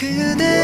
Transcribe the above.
그대